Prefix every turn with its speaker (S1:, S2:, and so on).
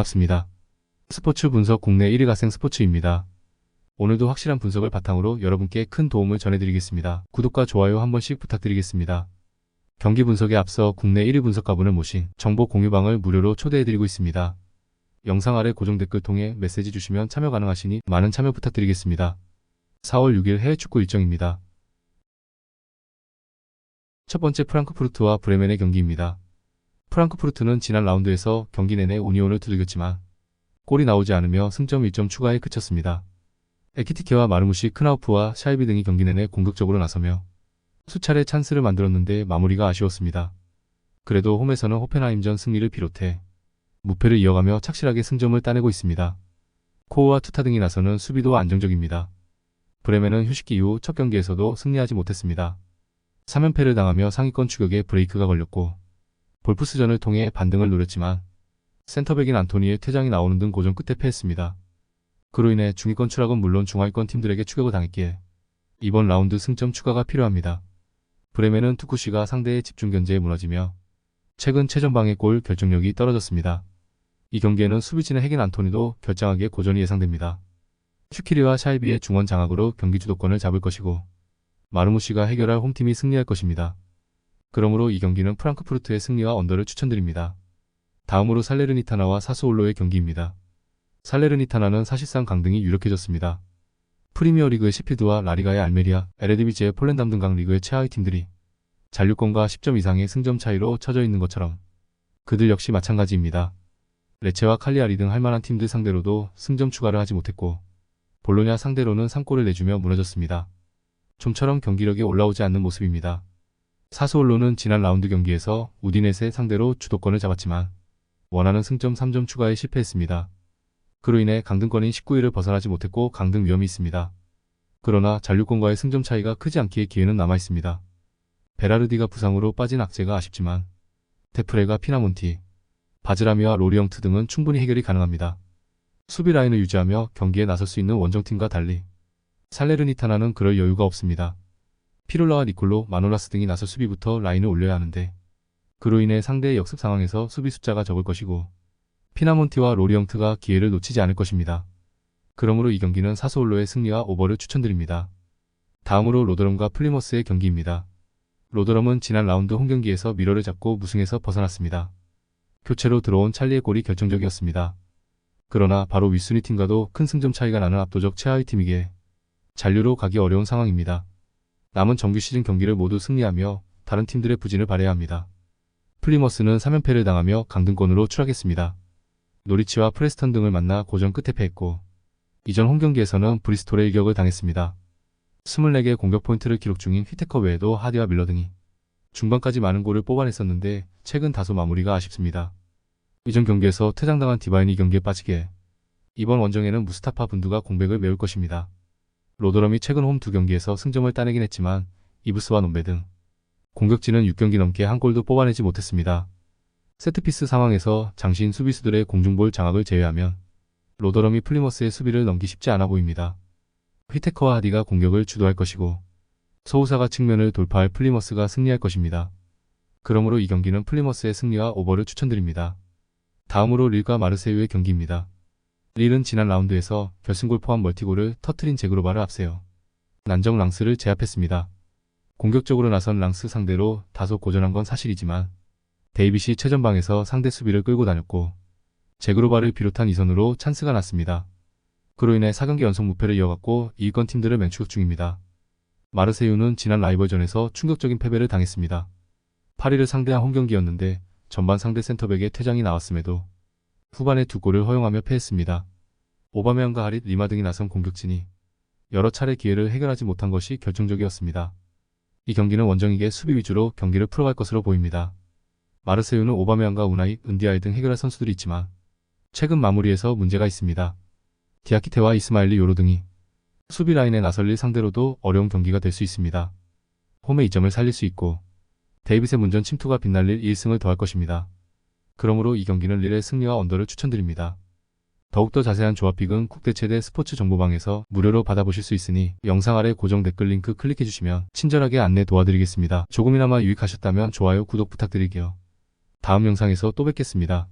S1: 반갑습니다. 스포츠 분석 국내 1위 가생 스포츠입니다. 오늘도 확실한 분석을 바탕으로 여러분께 큰 도움을 전해드리겠습니다. 구독과 좋아요 한 번씩 부탁드리겠습니다. 경기 분석에 앞서 국내 1위 분석가분을 모신 정보 공유방을 무료로 초대해드리고 있습니다. 영상 아래 고정 댓글 통해 메시지 주시면 참여 가능하시니 많은 참여 부탁드리겠습니다. 4월 6일 해외 축구 일정입니다. 첫 번째 프랑크푸르트와 브레멘의 경기입니다. 프랑크푸르트는 지난 라운드에서 경기 내내 오니온을 두들겼지만 골이 나오지 않으며 승점 1점 추가에 그쳤습니다. 에키티케와 마르무시, 크나우프와 샤이비 등이 경기 내내 공격적으로 나서며 수차례 찬스를 만들었는데 마무리가 아쉬웠습니다. 그래도 홈에서는 호펜하임전 승리를 비롯해 무패를 이어가며 착실하게 승점을 따내고 있습니다. 코어와 투타 등이 나서는 수비도 안정적입니다. 브레멘은 휴식기 이후 첫 경기에서도 승리하지 못했습니다. 3연패를 당하며 상위권 추격에 브레이크가 걸렸고 볼프스전을 통해 반등을 노렸지만 센터백인 안토니의 퇴장이 나오는 등 고전 끝에 패했습니다. 그로 인해 중위권 추락은 물론 중하위권 팀들에게 추격을 당했기에 이번 라운드 승점 추가가 필요합니다. 브레멘은 투쿠시가 상대의 집중 견제에 무너지며 최근 최전방의 골 결정력이 떨어졌습니다. 이 경기에는 수비진의 핵인 안토니도 결장하기에 고전이 예상됩니다. 슈키리와 샤이비의 중원 장악으로 경기 주도권을 잡을 것이고 마르무시가 해결할 홈팀이 승리할 것입니다. 그러므로 이 경기는 프랑크푸르트의 승리와 언더를 추천드립니다. 다음으로 살레르니타나와 사스올로의 경기입니다. 살레르니타나는 사실상 강등이 유력해졌습니다. 프리미어리그의 시필드와 라리가의 알메리아, 에레디비지의 폴렌담 등강 리그의 최하위 팀들이 잔류권과 10점 이상의 승점 차이로 처져 있는 것처럼 그들 역시 마찬가지입니다. 레체와 칼리아리 등 할만한 팀들 상대로도 승점 추가를 하지 못했고 볼로냐 상대로는 3골을 내주며 무너졌습니다. 좀처럼 경기력이 올라오지 않는 모습입니다. 사스올로는 지난 라운드 경기에서 우디넷의 상대로 주도권을 잡았지만 원하는 승점 3점 추가에 실패했습니다. 그로 인해 강등권인 19위를 벗어나지 못했고 강등 위험이 있습니다. 그러나 잔류권과의 승점 차이가 크지 않기에 기회는 남아 있습니다. 베라르디가 부상으로 빠진 악재가 아쉽지만 테프레가 피나몬티, 바즈라미와 로리영트 등은 충분히 해결이 가능합니다. 수비 라인을 유지하며 경기에 나설 수 있는 원정팀과 달리 살레르니타나는 그럴 여유가 없습니다. 피롤라와 니콜로, 마놀라스 등이 나서 수비부터 라인을 올려야 하는데 그로 인해 상대의 역습 상황에서 수비 숫자가 적을 것이고 피나몬티와 로리영트가 기회를 놓치지 않을 것입니다. 그러므로 이 경기는 사소올로의 승리와 오버를 추천드립니다. 다음으로 로더럼과 플리머스의 경기입니다. 로더럼은 지난 라운드 홈경기에서 미러를 잡고 무승에서 벗어났습니다. 교체로 들어온 찰리의 골이 결정적이었습니다. 그러나 바로 윗순위 팀과도 큰 승점 차이가 나는 압도적 최하위 팀이기에 잔류로 가기 어려운 상황입니다. 남은 정규 시즌 경기를 모두 승리하며 다른 팀들의 부진을 발해야 합니다. 플리머스는 3연패를 당하며 강등권으로 추락했습니다. 노리치와 프레스턴 등을 만나 고전 끝에 패했고 이전 홈경기에서는 브리스톨의 일격을 당했습니다. 24개의 공격 포인트를 기록 중인 휘테커 외에도 하디와 밀러 등이 중반까지 많은 골을 뽑아냈었는데 최근 다소 마무리가 아쉽습니다. 이전 경기에서 퇴장당한 디바인이 경기에 빠지게 이번 원정에는 무스타파 분두가 공백을 메울 것입니다. 로더럼이 최근 홈 두 경기에서 승점을 따내긴 했지만 이브스와 논베 등 공격진은 6경기 넘게 한 골도 뽑아내지 못했습니다. 세트피스 상황에서 장신 수비수들의 공중볼 장악을 제외하면 로더럼이 플리머스의 수비를 넘기 쉽지 않아 보입니다. 휘테커와 하디가 공격을 주도할 것이고 소우사가 측면을 돌파할 플리머스가 승리할 것입니다. 그러므로 이 경기는 플리머스의 승리와 오버를 추천드립니다. 다음으로 릴과 마르세유의 경기입니다. 릴은 지난 라운드에서 결승골 포함 멀티골을 터트린 제그로바를 앞세요. 난정 랑스를 제압했습니다. 공격적으로 나선 랑스 상대로 다소 고전한 건 사실이지만 데이빗이 최전방에서 상대 수비를 끌고 다녔고 제그로바를 비롯한 이선으로 찬스가 났습니다. 그로 인해 4경기 연속 무패를 이어갔고 이권 팀들을 맹추격 중입니다. 마르세유는 지난 라이벌전에서 충격적인 패배를 당했습니다. 파리를 상대한 홈경기였는데 전반 상대 센터백의 퇴장이 나왔음에도 후반에 두 골을 허용하며 패했습니다. 오바메양과 하릿, 리마 등이 나선 공격진이 여러 차례 기회를 해결하지 못한 것이 결정적이었습니다. 이 경기는 원정에게 수비 위주로 경기를 풀어갈 것으로 보입니다. 마르세유는 오바메양과 우나이, 은디아이 등 해결할 선수들이 있지만 최근 마무리에서 문제가 있습니다. 디아키테와 이스마일리 요로 등이 수비 라인에 나설릴 상대로도 어려운 경기가 될 수 있습니다. 홈의 이점을 살릴 수 있고 데이빗의 문전 침투가 빛날릴 1승을 더할 것입니다. 그러므로 이 경기는 릴의 승리와 언더를 추천드립니다. 더욱더 자세한 조합픽은 국대 최대 스포츠 정보방에서 무료로 받아보실 수 있으니 영상 아래 고정 댓글 링크 클릭해주시면 친절하게 안내 도와드리겠습니다. 조금이나마 유익하셨다면 좋아요, 구독 부탁드릴게요. 다음 영상에서 또 뵙겠습니다.